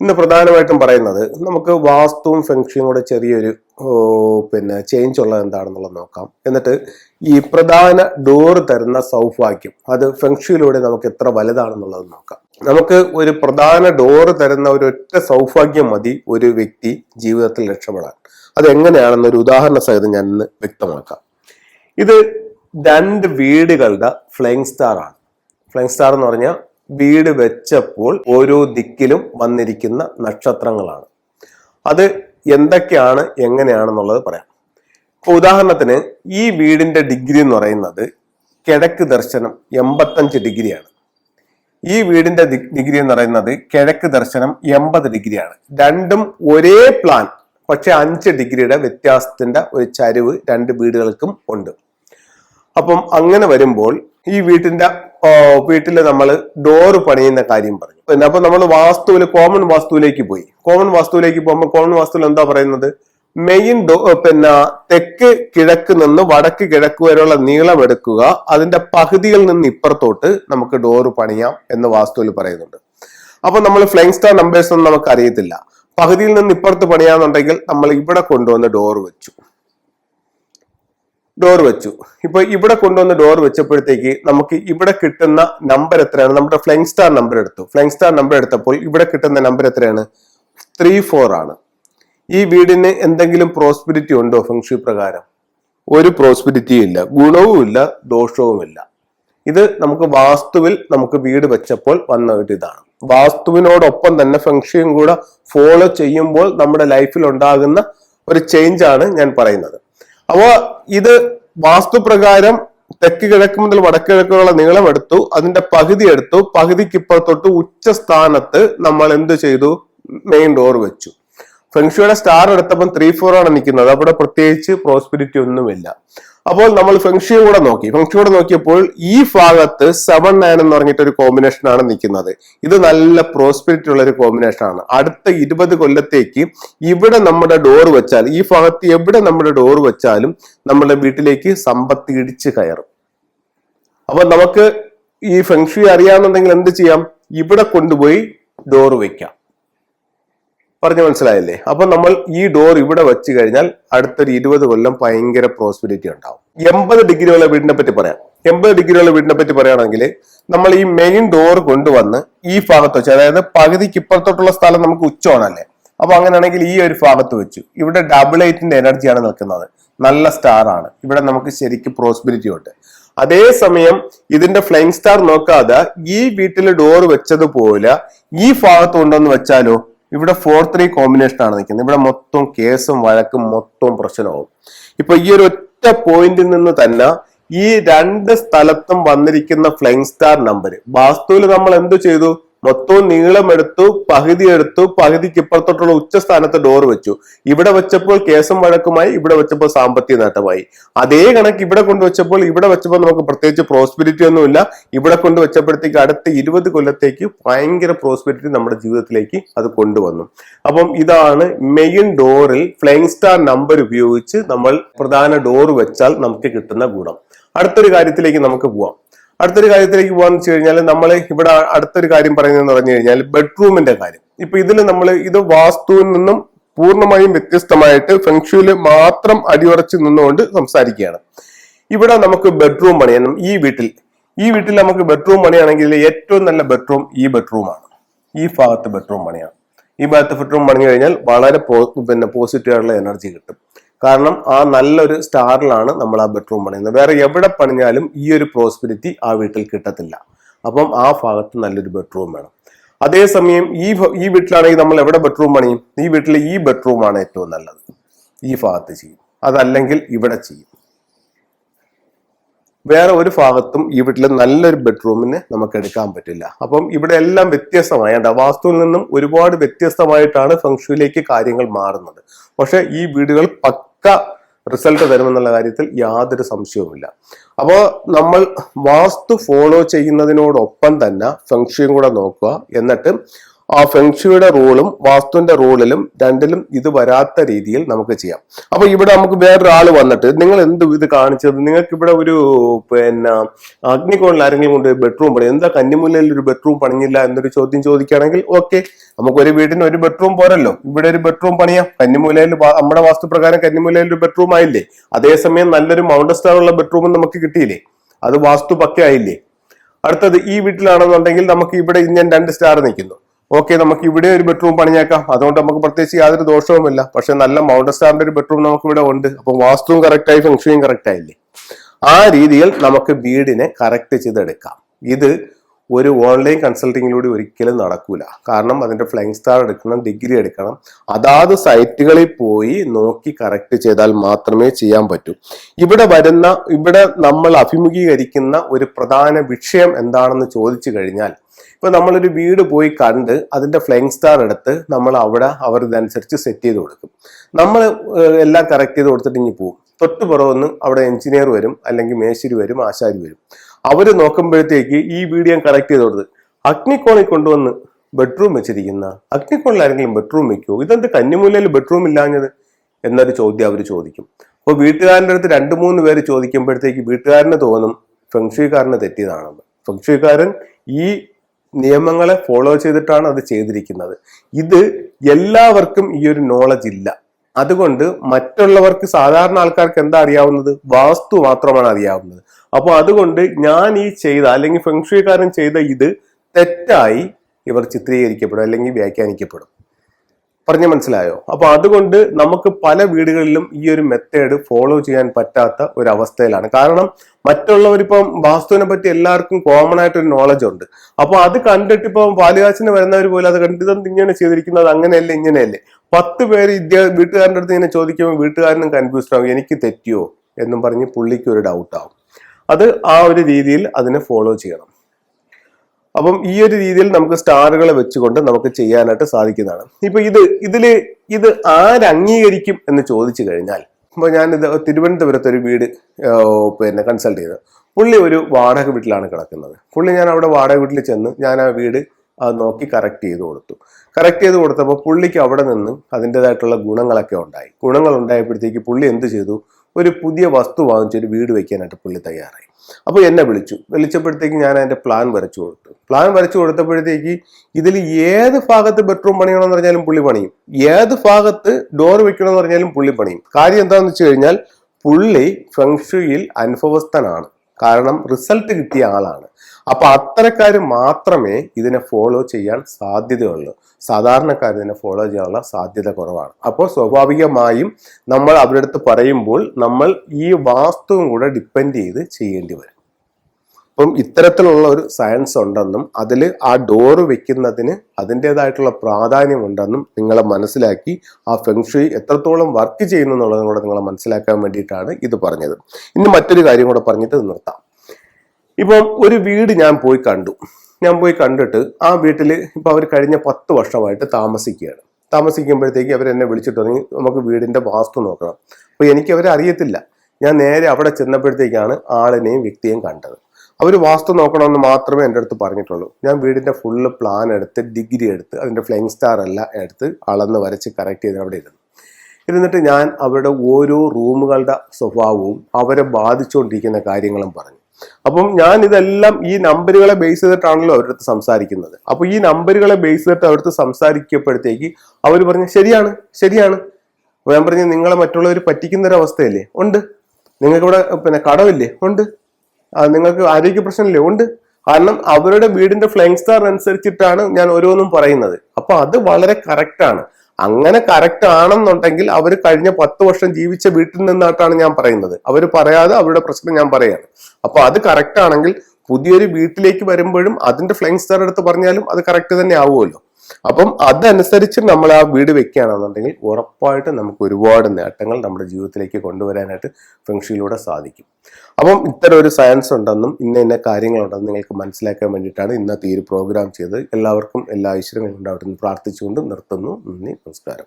ഇന്ന് പ്രധാനമായിട്ടും പറയുന്നത് നമുക്ക് വാസ്തുവും ഫെങ്ഷനും കൂടെ ചെറിയൊരു പിന്നെ ചേഞ്ച് ഉള്ളത് എന്താണെന്നുള്ളത് നോക്കാം. എന്നിട്ട് ഈ പ്രധാന ഡോറ് തരുന്ന സൗഭാഗ്യം അത് ഫെങ്ഷയിലൂടെ നമുക്ക് എത്ര വലുതാണെന്നുള്ളത് നോക്കാം. നമുക്ക് ഒരു പ്രധാന ഡോറ് തരുന്ന ഒരു ഒറ്റ സൗഭാഗ്യം മതി ഒരു വ്യക്തി ജീവിതത്തിൽ രക്ഷപ്പെടാൻ. അത് എങ്ങനെയാണെന്ന് ഒരു ഉദാഹരണ സഹിതം ഞാൻ ഇന്ന് വ്യക്തമാക്കാം. ഇത് രണ്ട് വീടുകളുടെ ഫ്ലൈങ് സ്റ്റാർ ആണ്. ഫ്ലൈങ് സ്റ്റാർ എന്ന് പറഞ്ഞാൽ വീട് വെച്ചപ്പോൾ ഓരോ ദിക്കിലും വന്നിരിക്കുന്ന നക്ഷത്രങ്ങളാണ്. അത് എന്തൊക്കെയാണ് എങ്ങനെയാണെന്നുള്ളത് പറയാം. ഉദാഹരണത്തിന് ഈ വീടിന്റെ ഡിഗ്രി എന്ന് പറയുന്നത് കിഴക്ക് ദർശനം എൺപത്തഞ്ച് ഡിഗ്രിയാണ്. ഈ വീടിന്റെ ഡിഗ്രി എന്ന് പറയുന്നത് കിഴക്ക് ദർശനം എൺപത് ഡിഗ്രിയാണ്. രണ്ടും ഒരേ പ്ലാൻ പക്ഷെ അഞ്ച് ഡിഗ്രിയുടെ വ്യത്യാസത്തിന്റെ ഒരു ചരിവ് രണ്ട് വീടുകൾക്കും ഉണ്ട്. അപ്പം അങ്ങനെ വരുമ്പോൾ ഈ വീട്ടിന്റെ വീട്ടിൽ നമ്മൾ ഡോറ് പണിയുന്ന കാര്യം പറഞ്ഞു. പിന്നെ അപ്പൊ നമ്മൾ വാസ്തുവിൽ കോമൺ വാസ്തുവിലേക്ക് പോയി. കോമൺ വാസ്തുവിലേക്ക് പോകുമ്പോൾ കോമൺ വാസ്തുവിൽ എന്താ പറയുന്നത്? മെയിൻ ഡോ പിന്നെ തെക്ക് കിഴക്ക് നിന്ന് വടക്ക് കിഴക്ക് വരെയുള്ള നീളം എടുക്കുക. അതിന്റെ പകുതിയിൽ നിന്ന് ഇപ്പുറത്തോട്ട് നമുക്ക് ഡോറ് പണിയാം എന്ന് വാസ്തുവിൽ പറയുന്നുണ്ട്. അപ്പൊ നമ്മൾ ഫ്ലൈങ് സ്റ്റാർ നമ്പേഴ്സ് ഒന്നും നമുക്ക് അറിയത്തില്ല. പകുതിയിൽ നിന്ന് ഇപ്പുറത്ത് പണിയാന്നുണ്ടെങ്കിൽ നമ്മൾ ഇവിടെ കൊണ്ടുവന്ന് ഡോർ വെച്ചു. ഡോർ വെച്ചു. ഇപ്പൊ ഇവിടെ കൊണ്ടുവന്ന് ഡോർ വെച്ചപ്പോഴത്തേക്ക് നമുക്ക് ഇവിടെ കിട്ടുന്ന നമ്പർ എത്രയാണ്? നമ്മുടെ ഫ്ലൈങ് സ്റ്റാർ നമ്പർ എടുത്തു. ഫ്ലൈങ് സ്റ്റാർ നമ്പർ എടുത്തപ്പോൾ ഇവിടെ കിട്ടുന്ന നമ്പർ എത്രയാണ്? ത്രീ ഫോർ ആണ്. ഈ വീടിന് എന്തെങ്കിലും പ്രോസ്പിരിറ്റി ഉണ്ടോ ഫംഗ്ഷി പ്രകാരം? ഒരു പ്രോസ്പിരിറ്റിയും ഇല്ല. ഗുണവും ഇല്ല ദോഷവും ഇല്ല. ഇത് നമുക്ക് വാസ്തുവിൽ നമുക്ക് വീട് വെച്ചപ്പോൾ വന്ന ഒരു ഇതാണ്. വാസ്തുവിനോടൊപ്പം തന്നെ ഫംഗ്ഷയും കൂടെ ഫോളോ ചെയ്യുമ്പോൾ നമ്മുടെ ലൈഫിൽ ഉണ്ടാകുന്ന ഒരു ചേഞ്ച് ആണ് ഞാൻ പറയുന്നത്. അപ്പോ ഇത് വാസ്തുപ്രകാരം തെക്ക് കിഴക്ക് മുതൽ വടക്ക് കിഴക്കുള്ള നീളം എടുത്തു അതിന്റെ പകുതി എടുത്തു പകുതിക്ക് ഇപ്പുറത്തോട്ട് ഉച്ച സ്ഥാനത്ത് നമ്മൾ എന്ത് ചെയ്തു? മെയിൻ ഡോർ വെച്ചു. ഫെങ്ഷുയുടെ സ്റ്റാർ എടുത്തപ്പം ത്രീ ഫോർ ആണ് നിൽക്കുന്നത്. അവിടെ പ്രത്യേകിച്ച് പ്രോസ്പിരിറ്റി ഒന്നുമില്ല. അപ്പോൾ നമ്മൾ ഫെങ്ഷി കൂടെ നോക്കി. ഫെങ്ഷി കൂടെ നോക്കിയപ്പോൾ ഈ ഭാഗത്ത് സെവൻ നയൻ എന്ന് പറഞ്ഞിട്ട് ഒരു കോമ്പിനേഷൻ ആണ് നിൽക്കുന്നത്. ഇത് നല്ല പ്രോസ്പെരിറ്റി ഉള്ള ഒരു കോമ്പിനേഷൻ ആണ്. അടുത്ത ഇരുപത് കൊല്ലത്തേക്ക് ഇവിടെ നമ്മുടെ ഡോർ വെച്ചാൽ ഈ ഭാഗത്ത് എവിടെ നമ്മുടെ ഡോർ വെച്ചാലും നമ്മുടെ വീട്ടിലേക്ക് സമ്പത്ത് ഇടിച്ച് കയറും. അപ്പൊ നമുക്ക് ഈ ഫെങ്ഷി അറിയാമെന്നുണ്ടെങ്കിൽ എന്ത് ചെയ്യാം? ഇവിടെ കൊണ്ടുപോയി ഡോർ വെക്കാം. പറഞ്ഞു മനസ്സിലായില്ലേ? അപ്പൊ നമ്മൾ ഈ ഡോർ ഇവിടെ വെച്ച് കഴിഞ്ഞാൽ അടുത്തൊരു ഇരുപത് കൊല്ലം ഭയങ്കര പ്രോസ്പിരിറ്റി ഉണ്ടാവും. എൺപത് ഡിഗ്രി ഉള്ള വീടിനെ പറ്റി പറയാം. എൺപത് ഡിഗ്രി ഉള്ള വീടിനെ പറ്റി പറയുകയാണെങ്കിൽ നമ്മൾ ഈ മെയിൻ ഡോർ കൊണ്ടുവന്ന് ഈ ഭാഗത്ത് വെച്ച് അതായത് പകുതിക്ക് ഇപ്പുറത്തോട്ടുള്ള സ്ഥലം നമുക്ക് ഉച്ചമാണല്ലേ? അപ്പൊ അങ്ങനെയാണെങ്കിൽ ഈ ഒരു ഭാഗത്ത് വെച്ചു ഇവിടെ ഡബിൾ എയ്റ്റിന്റെ എനർജിയാണ് നിൽക്കുന്നത്. നല്ല സ്റ്റാർ ആണ്. ഇവിടെ നമുക്ക് ശരിക്കും പ്രോസ്പിരിറ്റി ഉണ്ട്. അതേസമയം ഇതിന്റെ ഫ്ലൈങ് സ്റ്റാർ നോക്കാതെ ഈ വീട്ടിൽ ഡോർ വെച്ചതുപോലെ ഈ ഭാഗത്ത് കൊണ്ടുവന്ന് വെച്ചാലോ? ഇവിടെ ഫോർ ത്രീ കോമ്പിനേഷൻ ആണ് നിൽക്കുന്നത്. ഇവിടെ മൊത്തം കേസും വഴക്കും മൊത്തം പ്രശ്നമാവും ഇപ്പൊ ഈ ഒരു ഒറ്റ പോയിന്റിൽ നിന്ന് തന്നെ ഈ രണ്ട് സ്ഥലത്തും വന്നിരിക്കുന്ന ഫ്ലൈങ് സ്റ്റാർ നമ്പർ വാസ്തുവിൽ നമ്മൾ എന്ത് ചെയ്തു? മൊത്തവും നീളം എടുത്തു പകുതി എടുത്തു പകുതിക്ക് ഇപ്പുറത്തോട്ടുള്ള ഉച്ച സ്ഥാനത്ത് ഡോർ വെച്ചു. ഇവിടെ വെച്ചപ്പോൾ കേസും വഴക്കുമായി ഇവിടെ വെച്ചപ്പോൾ സാമ്പത്തിക നേട്ടമായി. അതേ കണക്ക് ഇവിടെ കൊണ്ടുവച്ചപ്പോൾ ഇവിടെ വെച്ചപ്പോൾ നമുക്ക് പ്രത്യേകിച്ച് പ്രോസ്പിരിറ്റി ഒന്നുമില്ല. ഇവിടെ കൊണ്ട് വെച്ചപ്പോഴത്തേക്ക് അടുത്ത ഇരുപത് കൊല്ലത്തേക്ക് ഭയങ്കര പ്രോസ്പെരിറ്റി നമ്മുടെ ജീവിതത്തിലേക്ക് അത് കൊണ്ടുവന്നു. അപ്പം ഇതാണ് മെയിൻ ഡോറിൽ ഫ്ലൈങ് സ്റ്റാർ നമ്പർ ഉപയോഗിച്ച് നമ്മൾ പ്രധാന ഡോർ വെച്ചാൽ നമുക്ക് കിട്ടുന്ന ഗുണം. അടുത്തൊരു കാര്യത്തിലേക്ക് നമുക്ക് പോവാം. അടുത്തൊരു കാര്യത്തിലേക്ക് പോകാന്ന് വെച്ച് കഴിഞ്ഞാൽ നമ്മൾ ഇവിടെ അടുത്തൊരു കാര്യം പറയുന്നതെന്ന് പറഞ്ഞു കഴിഞ്ഞാൽ ബെഡ്റൂമിന്റെ കാര്യം. ഇപ്പൊ ഇതിൽ നമ്മൾ ഇത് വാസ്തുവിൽ നിന്നും പൂർണമായും വ്യത്യസ്തമായിട്ട് ഫെങ്ഷുവിൽ മാത്രം അടിയുറച്ച് നിന്നുകൊണ്ട് സംസാരിക്കുകയാണ്. ഇവിടെ നമുക്ക് ബെഡ്റൂം പണിയണം ഈ വീട്ടിൽ ഈ വീട്ടിൽ നമുക്ക് ബെഡ്റൂം പണിയാണെങ്കിൽ ഏറ്റവും നല്ല ബെഡ്റൂം ഈ ബെഡ്റൂമാണ് ഈ ഭാഗത്ത് ബെഡ്റൂം പണിയാണ്. ഈ ഭാഗത്ത് ബെഡ്റൂം പണി കഴിഞ്ഞാൽ വളരെ പിന്നെ പോസിറ്റീവ് ആയിട്ടുള്ള എനർജി കിട്ടും. കാരണം ആ നല്ലൊരു സ്റ്റാറിലാണ് നമ്മൾ ആ ബെഡ്റൂം പണിയുന്നത്. വേറെ എവിടെ പണിഞ്ഞാലും ഈ ഒരു പ്രോസ്പിരിറ്റി ആ വീട്ടിൽ കിട്ടത്തില്ല. അപ്പം ആ ഭാഗത്ത് നല്ലൊരു ബെഡ്റൂം വേണം. അതേസമയം ഈ ഈ വീട്ടിലാണെങ്കിൽ നമ്മൾ എവിടെ ബെഡ്റൂം പണിയും? ഈ വീട്ടിൽ ഈ ബെഡ്റൂം ആണ് ഏറ്റവും നല്ലത്. ഈ ഭാഗത്ത് ചെയ്യും. അതല്ലെങ്കിൽ ഇവിടെ ചെയ്യും. വേറെ ഒരു ഭാഗത്തും ഈ വീട്ടിൽ നല്ലൊരു ബെഡ്റൂമിന് നമുക്ക് എടുക്കാൻ പറ്റില്ല. അപ്പം ഇവിടെ എല്ലാം വ്യത്യസ്തമായ വാസ്തുവിൽ നിന്നും ഒരുപാട് വ്യത്യസ്തമായിട്ടാണ് ഫംഗ്ഷനിലേക്ക് കാര്യങ്ങൾ മാറുന്നത്. പക്ഷേ ഈ വീടുകൾ പക്ക റിസൾട്ട് തരുമെന്നുള്ള കാര്യത്തിൽ യാതൊരു സംശയവുമില്ല. അപ്പോൾ നമ്മൾ വാസ്തു ഫോളോ ചെയ്യുന്നതിനോടൊപ്പം തന്നെ ഫംഗ്ഷൻ കൂടെ നോക്കുക. എന്നിട്ട് ആ ഫെങ്ഷുയുടെ റൂളും വാസ്തുവിന്റെ റൂളിലും രണ്ടിലും ഇത് വരാത്ത രീതിയിൽ നമുക്ക് ചെയ്യാം. അപ്പൊ ഇവിടെ നമുക്ക് വേറൊരാൾ വന്നിട്ട് നിങ്ങൾ എന്ത് ഇത് കാണിച്ചത്? നിങ്ങൾക്ക് ഇവിടെ ഒരു പിന്നെ അഗ്നികോണിൽ ആരെങ്കിലും കൊണ്ട് ബെഡ്റൂം പണി എന്താ കന്നിമുല്ലയിൽ ഒരു ബെഡ്റൂം പണിഞ്ഞില്ല എന്നൊരു ചോദ്യം ചോദിക്കുകയാണെങ്കിൽ ഓക്കെ നമുക്കൊരു വീടിന് ഒരു ബെഡ്റൂം പോരല്ലോ. ഇവിടെ ഒരു ബെഡ്റൂം പണിയാം. കന്നിമൂലയിൽ നമ്മുടെ നമ്മുടെ വാസ്തുപ്രകാരം കന്നിമൂലയിൽ ഒരു ബെഡ്റൂം ആയില്ലേ? അതേസമയം നല്ലൊരു മൗണ്ട് സ്റ്റാർ ഉള്ള ബെഡ്റൂം നമുക്ക് കിട്ടിയില്ലേ? അത് വാസ്തു പക്കയായില്ലേ അടുത്തത് ഈ വീട്ടിലാണെന്നുണ്ടെങ്കിൽ നമുക്ക് ഇവിടെ ഞാൻ രണ്ട് സ്റ്റാർ നിൽക്കുന്നു. ഓക്കെ നമുക്ക് ഇവിടെ ഒരു ബെഡ്റൂം പണിഞ്ഞേക്കാം. അതുകൊണ്ട് നമുക്ക് പ്രത്യേകിച്ച് യാതൊരു ദോഷവുമില്ല പക്ഷെ നല്ല മൗണ്ടൻ സ്റ്റാറിന്റെ ഒരു ബെഡ്റൂം നമുക്ക് ഇവിടെ ഉണ്ട്. അപ്പൊ വാസ്തുവും കറക്റ്റായി ഫംഗ്ഷനും കറക്റ്റ് ആയില്ലേ? ആ രീതിയിൽ നമുക്ക് വീടിനെ കറക്റ്റ് ചെയ്തെടുക്കാം. ഇത് ഒരു ഓൺലൈൻ കൺസൾട്ടിങ്ങിലൂടെ ഒരിക്കലും നടക്കൂല. കാരണം അതിന്റെ ഫ്ലൈങ് സ്റ്റാർ എടുക്കണം ഡിഗ്രി എടുക്കണം. അതാത് സൈറ്റുകളിൽ പോയി നോക്കി കറക്റ്റ് ചെയ്താൽ മാത്രമേ ചെയ്യാൻ പറ്റൂ. ഇവിടെ വരുന്ന ഇവിടെ നമ്മൾ അഭിമുഖീകരിക്കുന്ന ഒരു പ്രധാന വിഷയം എന്താണെന്ന് ചോദിച്ചു കഴിഞ്ഞാൽ ഇപ്പൊ നമ്മളൊരു വീട് പോയി കണ്ട് അതിന്റെ ഫ്ലൈങ് സ്റ്റാർ എടുത്ത് നമ്മൾ അവിടെ അവർ ഇതനുസരിച്ച് സെറ്റ് ചെയ്ത് കൊടുക്കും. നമ്മൾ എല്ലാം കറക്റ്റ് ചെയ്ത് കൊടുത്തിട്ട് ഇനി പോകും തൊട്ട് പുറമൊന്ന് അവിടെ എഞ്ചിനീയർ വരും അല്ലെങ്കിൽ മേശരി വരും ആശാരി വരും. അവർ നോക്കുമ്പോഴത്തേക്ക് ഈ വീട് ഞാൻ കറക്റ്റ് ചെയ്ത് കൊടുത്ത്. അഗ്നിക്കോണിൽ കൊണ്ടുവന്ന് ബെഡ്റൂം വെച്ചിരിക്കുന്ന അഗ്നിക്കോണിൽ ആരെങ്കിലും ബെഡ്റൂം വെക്കുമോ ഇതെന്ത് കന്നിമൂലയിൽ ബെഡ്റൂം ഇല്ലാഞ്ഞത്? എന്നൊരു ചോദ്യം അവർ ചോദിക്കും. അപ്പോൾ വീട്ടുകാരന്റെ അടുത്ത് രണ്ട് മൂന്ന് പേര് ചോദിക്കുമ്പോഴത്തേക്ക് വീട്ടുകാരന് തോന്നും ഫെങ്ഷുക്കാരന് തെറ്റിയതാണെന്ന്. ഫെങ്ഷുക്കാരൻ ഈ നിയമങ്ങളെ ഫോളോ ചെയ്തിട്ടാണ് അത് ചെയ്തിരിക്കുന്നത്. ഇത് എല്ലാവർക്കും ഈ ഒരു നോളജ് ഇല്ല. അതുകൊണ്ട് മറ്റുള്ളവർക്ക് സാധാരണ ആൾക്കാർക്ക് എന്താ അറിയാവുന്നത്? വാസ്തു മാത്രമാണ് അറിയാവുന്നത്. അപ്പോൾ അതുകൊണ്ട് ഞാൻ ഈ ചെയ്ത അല്ലെങ്കിൽ ഫെങ്ഷുകാരൻ ചെയ്ത ഇത് തെറ്റായി ഇവർ ചിത്രീകരിക്കപ്പെടും അല്ലെങ്കിൽ വ്യാഖ്യാനിക്കപ്പെടും. പറഞ്ഞ മനസ്സിലായോ? അപ്പൊ അതുകൊണ്ട് നമുക്ക് പല വീടുകളിലും ഈ ഒരു മെത്തേഡ് ഫോളോ ചെയ്യാൻ പറ്റാത്ത ഒരു അവസ്ഥയിലാണ് കാരണം മറ്റുള്ളവരിപ്പം വാസ്തുവിനെ പറ്റി എല്ലാവർക്കും കോമൺ ആയിട്ട് ഒരു നോളജ് ഉണ്ട്. അപ്പൊ അത് കണ്ടിട്ട് ഇപ്പം പാലുകാച്ചിന് വരുന്നവർ പോലും അത് കണ്ടിട്ട് ഇങ്ങനെ ചെയ്തിരിക്കുന്നത്? അങ്ങനെയല്ലേ ഇങ്ങനെയല്ലേ? പത്ത് പേര് ഇദ്യ വീട്ടുകാരന്റെ അടുത്ത് ഇങ്ങനെ ചോദിക്കുമ്പോൾ വീട്ടുകാരനും കൺഫ്യൂസ്ഡ് ആവും. എനിക്ക് തെറ്റിയോ? എന്നും പറഞ്ഞ് പുള്ളിക്ക് ഒരു ഡൗട്ട് ആവും. അത് ആ ഒരു രീതിയിൽ അതിനെ ഫോളോ ചെയ്യണം. അപ്പം ഈ ഒരു രീതിയിൽ നമുക്ക് സ്റ്റാറുകളെ വെച്ചുകൊണ്ട് നമുക്ക് ചെയ്യാനായിട്ട് സാധിക്കുന്നതാണ്. ഇപ്പൊ ഇത് ഇതിൽ ഇത് ആരംഗീകരിക്കും എന്ന് ചോദിച്ചു കഴിഞ്ഞാൽ ഇപ്പൊ ഞാൻ ഇത് തിരുവനന്തപുരത്ത് ഒരു വീട് പിന്നെ കൺസൾട്ട് ചെയ്തത് പുള്ളി ഒരു വാടക വീട്ടിലാണ് കിടക്കുന്നത്. പുള്ളി ഞാൻ അവിടെ വാടക വീട്ടിൽ ചെന്ന് ഞാൻ ആ വീട് നോക്കി കറക്റ്റ് ചെയ്ത് കൊടുത്തു. കറക്റ്റ് ചെയ്ത് കൊടുത്തപ്പോൾ പുള്ളിക്ക് അവിടെ നിന്ന് അതിന്റെതായിട്ടുള്ള ഗുണങ്ങളൊക്കെ ഉണ്ടായി. ഗുണങ്ങൾ ഉണ്ടായപ്പോഴത്തേക്ക് പുള്ളി എന്ത് ചെയ്തു? ഒരു പുതിയ വസ്തു വാങ്ങിച്ച് ഒരു വീട് വെക്കാനായിട്ട് പുള്ളി തയ്യാറായി. അപ്പോൾ എന്നെ വിളിച്ചു. വിളിച്ചപ്പോഴത്തേക്ക് ഞാൻ അതിന്റെ പ്ലാൻ വരച്ചു കൊടുത്തു. പ്ലാൻ വരച്ചു കൊടുത്തപ്പോഴത്തേക്ക് ഇതിൽ ഏത് ഭാഗത്ത് ബെഡ്റൂം പണിയണമെന്ന് പറഞ്ഞാലും പുള്ളി പണിയും. ഏത് ഭാഗത്ത് ഡോർ വെക്കണമെന്ന് പറഞ്ഞാലും പുള്ളി പണിയും. കാര്യം എന്താണെന്ന് വെച്ച് കഴിഞ്ഞാൽ പുള്ളി ഫെങ്ഷുയിൽ അനുഭവസ്ഥനാണ് കാരണം റിസൾട്ട് കിട്ടിയ ആളാണ്. അപ്പൊ അത്തരക്കാർ മാത്രമേ ഇതിനെ ഫോളോ ചെയ്യാൻ സാധ്യതയുള്ളൂ. സാധാരണക്കാർ ഇതിനെ ഫോളോ ചെയ്യാനുള്ള സാധ്യത കുറവാണ്. അപ്പോൾ സ്വാഭാവികമായും നമ്മൾ അവരുടെ അടുത്ത് പറയുമ്പോൾ നമ്മൾ ഈ വാസ്തുവും കൂടെ ഡിപ്പെൻഡ് ചെയ്ത് ചെയ്യേണ്ടി വരും. അപ്പം ഇത്തരത്തിലുള്ള ഒരു സയൻസ് ഉണ്ടെന്നും അതിൽ ആ ഡോറ് വെക്കുന്നതിന് അതിന്റെതായിട്ടുള്ള പ്രാധാന്യമുണ്ടെന്നും നിങ്ങളെ മനസ്സിലാക്കി ആ ഫെങ്ഷുയി എത്രത്തോളം വർക്ക് ചെയ്യുന്നു എന്നുള്ളതും കൂടെ നിങ്ങളെ മനസ്സിലാക്കാൻ വേണ്ടിയിട്ടാണ് ഇത് പറഞ്ഞത്. ഇനി മറ്റൊരു കാര്യം കൂടെ പറഞ്ഞിട്ട് നിർത്താം. ഇപ്പം ഒരു വീട് ഞാൻ പോയി കണ്ടു. ഞാൻ പോയി കണ്ടിട്ട് ആ വീട്ടിൽ ഇപ്പം അവർ കഴിഞ്ഞ പത്ത് വർഷമായിട്ട് താമസിക്കുകയാണ്. താമസിക്കുമ്പോഴത്തേക്ക് അവർ എന്നെ വിളിച്ചിട്ട് തുടങ്ങി നമുക്ക് വീടിന്റെ വാസ്തു നോക്കണം. അപ്പോൾ എനിക്ക് അവരെ അറിയത്തില്ല. ഞാൻ നേരെ അവിടെ ചെന്നപ്പോഴത്തേക്കാണ് ആളിനെയും വ്യക്തിയെയും കണ്ടത്. അവർ വാസ്തു നോക്കണമെന്ന് മാത്രമേ എന്റെ അടുത്ത് പറഞ്ഞിട്ടുള്ളൂ. ഞാൻ വീടിന്റെ ഫുള്ള് പ്ലാൻ എടുത്ത് ഡിഗ്രി എടുത്ത് അതിന്റെ ഫ്ലൈങ് സ്റ്റാർ എല്ലാം എടുത്ത് അളന്ന് വരച്ച് കറക്റ്റ് ചെയ്ത് അവിടെ ഇരുന്നു. ഇരുന്നിട്ട് ഞാൻ അവരുടെ ഓരോ റൂമുകളുടെ സ്വഭാവവും അവരെ ബാധിച്ചുകൊണ്ടിരിക്കുന്ന കാര്യങ്ങളും പറഞ്ഞു. അപ്പം ഞാൻ ഇതെല്ലാം ഈ നമ്പറുകളെ ബേസ് ചെയ്തിട്ടാണല്ലോ അവരുടെ അടുത്ത് സംസാരിക്കുന്നത്. അപ്പൊ ഈ നമ്പറുകളെ ബേസ് ചെയ്തിട്ട് അവരുടെ സംസാരിക്കപ്പോഴത്തേക്ക് അവർ പറഞ്ഞു ശരിയാണ് ശരിയാണ്. അപ്പൊ ഞാൻ പറഞ്ഞു നിങ്ങളെ മറ്റുള്ളവർ പറ്റിക്കുന്ന ഒരു അവസ്ഥയല്ലേ ഉണ്ട്. നിങ്ങൾക്ക് ഇവിടെ പിന്നെ കടമില്ലേ ഉണ്ട്. നിങ്ങൾക്ക് ആരോഗ്യ പ്രശ്നമില്ലേ? ഉണ്ട്. കാരണം അവരുടെ വീടിന്റെ ഫ്ലൈങ് സ്റ്റാർ അനുസരിച്ചിട്ടാണ് ഞാൻ ഓരോന്നും പറയുന്നത്. അപ്പൊ അത് വളരെ കറക്റ്റ് ആണ്. അങ്ങനെ കറക്റ്റ് ആണെന്നുണ്ടെങ്കിൽ അവർ കഴിഞ്ഞ പത്ത് വർഷം ജീവിച്ച വീട്ടിൽ നിന്നായിട്ടാണ് ഞാൻ പറയുന്നത്. അവർ പറയാതെ അവരുടെ പ്രശ്നം ഞാൻ പറയാണ് അപ്പൊ അത് കറക്റ്റ് ആണെങ്കിൽ പുതിയൊരു വീട്ടിലേക്ക് വരുമ്പോഴും അതിന്റെ ഫ്ലൈങ് സ്റ്റാർ എടുത്ത് പറഞ്ഞാലും അത് കറക്റ്റ് തന്നെ ആവുമല്ലോ. അപ്പം അതനുസരിച്ച് നമ്മൾ ആ വീട് വെക്കുകയാണെന്നുണ്ടെങ്കിൽ ഉറപ്പായിട്ടും നമുക്ക് ഒരുപാട് നേട്ടങ്ങൾ നമ്മുടെ ജീവിതത്തിലേക്ക് കൊണ്ടുവരാനായിട്ട് ഫെങ്ഷിയിലൂടെ സാധിക്കും. അപ്പം ഇത്തരം ഒരു സയൻസ് ഉണ്ടെന്നും ഇന്ന ഇന്ന കാര്യങ്ങളുണ്ടെന്നും നിങ്ങൾക്ക് മനസ്സിലാക്കാൻ വേണ്ടിയിട്ടാണ് ഇന്നത്തെ ഈ ഒരു പ്രോഗ്രാം ചെയ്തത്. എല്ലാവർക്കും എല്ലാ ഐശ്വര്യങ്ങളും ഉണ്ടാവട്ടെ എന്ന് പ്രാർത്ഥിച്ചുകൊണ്ട് നിർത്തുന്നു. നന്ദി നമസ്കാരം.